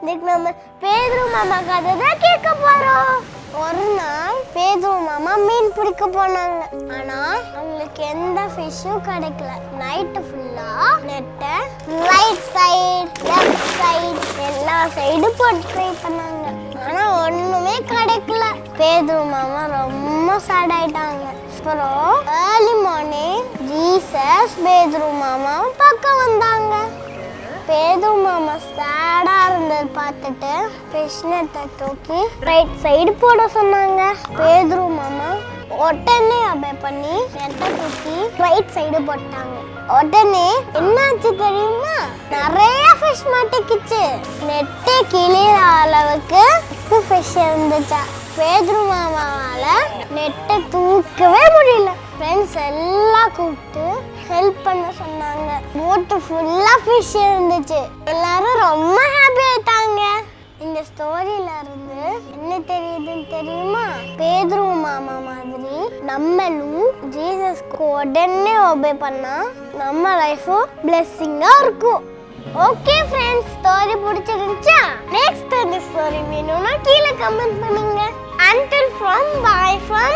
இன்னைக்கு நம்ம பேதுரு மாமா கதை தான் கேட்க போறோம். ஒரு நாள் பேதுரு மாமா மீன் பிடிக்க போனாங்க. ஆனா அவங்களுக்கு எந்த ஃபிஷ்ஷும் கிடைக்கல. நைட்டு ஃபுல்லா நெட்டை ரைட் சைடு லெஃப்ட் சைடு எல்லா சைடும் போட்டு ட்ரை பண்ணாங்க. ஆனா ஒண்ணுமே கிடைக்கல. பேதுரு மாமா ரொம்ப சேட் ஆயிட்டாங்க. அப்புறம் ஏர்லி மார்னிங் ஜீசஸ் பேதுரு மாமாவும் ரொம்ப மாமா சேடா இருந்தது பார்த்துட்டு கிருஷ்ணத்தை தூக்கி ரைட் சைடு போட சொன்னாங்க. பேதுரு மாமா உடனே அபே பண்ணி நெட்டை தூக்கி ரைட் சைடு போட்டாங்க. உடனே என்னாச்சு தெரியுமா? நிறைய ஃபிஷ் மாட்டிக்கிச்சு. நெட்டே கிளியிற அளவுக்கு ஃபிஷ் இருந்துச்சா. பேதுரு மாமாவால நெட்டை தூக்கவே முடியல. ஃப்ரெண்ட்ஸ் எல்லாம் கூப்பிட்டு ஹெல்ப் பண்ண சொன்னாங்க. போட்டு ஃபுல்லாக ஃபிஷ் இருந்துச்சு. எல்லாரும் ரொம்ப ஹாப்பி ஆயிட்டாங்க. இந்த ஸ்டோரியில இருந்து என்ன தெரியுதுன்னு தெரியுமா? பேதுரு மாமா மாதிரி நம்மளும் ஜீசஸ்க்கு உடனே ஒபே பண்ணா நம்ம லைஃபும் பிளெஸ்ஸிங்காக இருக்கும். ஓகே ஃப்ரெண்ட்ஸ் ஸ்டோரி பிடிச்சிருந்துச்சா? நெக்ஸ்ட் இந்த ஸ்டோரி வேணும்னா கீழே கமெண்ட் பண்ணுங்க. Until from bye from